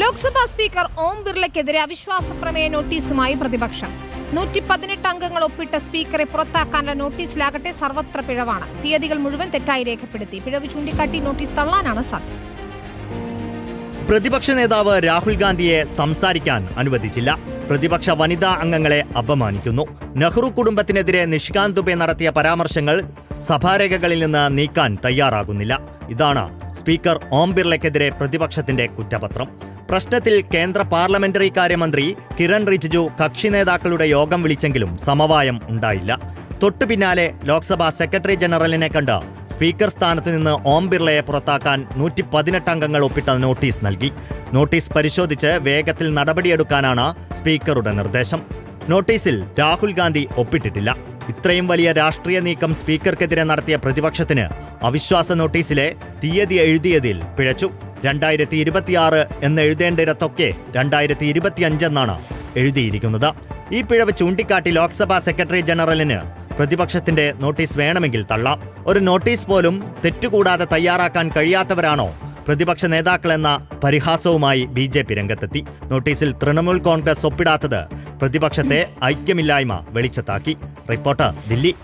Lok Sabha speaker ഓം ബിർളയ്ക്കെതിരെ അവിശ്വാസ പ്രമേയ നോട്ടീസുമായി പ്രതിപക്ഷം. നൂറ്റി പതിനെട്ട് അംഗങ്ങൾ ഒപ്പിട്ട സ്പീക്കറെ പുറത്താക്കാനുള്ള നോട്ടീസിലാകട്ടെ സർവത്ര പിഴവാണ്. തീയതികൾ മുഴുവൻ തെറ്റായി രേഖപ്പെടുത്തി. പിഴവ് ചൂണ്ടിക്കാട്ടി നോട്ടീസ് തള്ളാനാണ് സാധ്യത. പ്രതിപക്ഷ നേതാവ് രാഹുൽ ഗാന്ധിയെ സംസാരിക്കാൻ അനുവദിച്ചില്ല. പ്രതിപക്ഷ വനിതാ അംഗങ്ങളെ അപമാനിക്കുന്നു. നെഹ്റു കുടുംബത്തിനെതിരെ നിഷികാന്ത് ദുബെ നടത്തിയ പരാമർശങ്ങൾ സഭാരേഖകളിൽ നിന്ന് നീക്കാൻ തയ്യാറാകുന്നില്ല. ഇതാണ് സ്പീക്കർ ഓം ബിർളയ്ക്കെതിരെ പ്രതിപക്ഷത്തിന്റെ കുറ്റപത്രം. പ്രശ്നത്തിൽ കേന്ദ്ര പാർലമെന്ററി കാര്യമന്ത്രി കിരൺ റിജിജു കക്ഷി നേതാക്കളുടെ യോഗം വിളിച്ചെങ്കിലും സമവായം ഉണ്ടായില്ല. തൊട്ടു പിന്നാലെ ലോക്സഭാ സെക്രട്ടറി ജനറലിനെ കണ്ട് സ്പീക്കർ സ്ഥാനത്ത് നിന്ന് ഓം ബിർളയെ പുറത്താക്കാൻ നൂറ്റി പതിനെട്ട് അംഗങ്ങൾ ഒപ്പിട്ട നോട്ടീസ് നൽകി. നോട്ടീസ് പരിശോധിച്ച് വേഗത്തിൽ നടപടിയെടുക്കാനാണ് സ്പീക്കറുടെ നിർദ്ദേശം. നോട്ടീസിൽ രാഹുൽ ഗാന്ധി ഒപ്പിട്ടിട്ടില്ല. ഇത്രയും വലിയ രാഷ്ട്രീയ നീക്കം സ്പീക്കർക്കെതിരെ നടത്തിയ പ്രതിപക്ഷത്തിന് അവിശ്വാസ നോട്ടീസിലെ തീയതി എഴുതിയതിൽ പിഴച്ചു. രണ്ടായിരത്തി ഇരുപത്തിയാറ് എന്ന് എഴുതേണ്ടിടത്തൊക്കെ രണ്ടായിരത്തി ഇരുപത്തിയഞ്ചെന്നാണ് എഴുതിയിരിക്കുന്നത്. ഈ പിഴവ് ചൂണ്ടിക്കാട്ടി ലോക്സഭാ സെക്രട്ടറി ജനറലിന് പ്രതിപക്ഷത്തിന്റെ നോട്ടീസ് വേണമെങ്കിൽ തള്ളാം. ഒരു നോട്ടീസ് പോലും തെറ്റുകൂടാതെ തയ്യാറാക്കാൻ കഴിയാത്തവരാണോ പ്രതിപക്ഷ നേതാക്കളെന്ന പരിഹാസവുമായി ബി ജെ പി രംഗത്തെത്തി. നോട്ടീസിൽ തൃണമൂൽ കോൺഗ്രസ് ഒപ്പിടാത്തത് പ്രതിപക്ഷത്തെ ഐക്യമില്ലായ്മ വെളിച്ചത്താക്കി. റിപ്പോർട്ടർ ദില്ലി.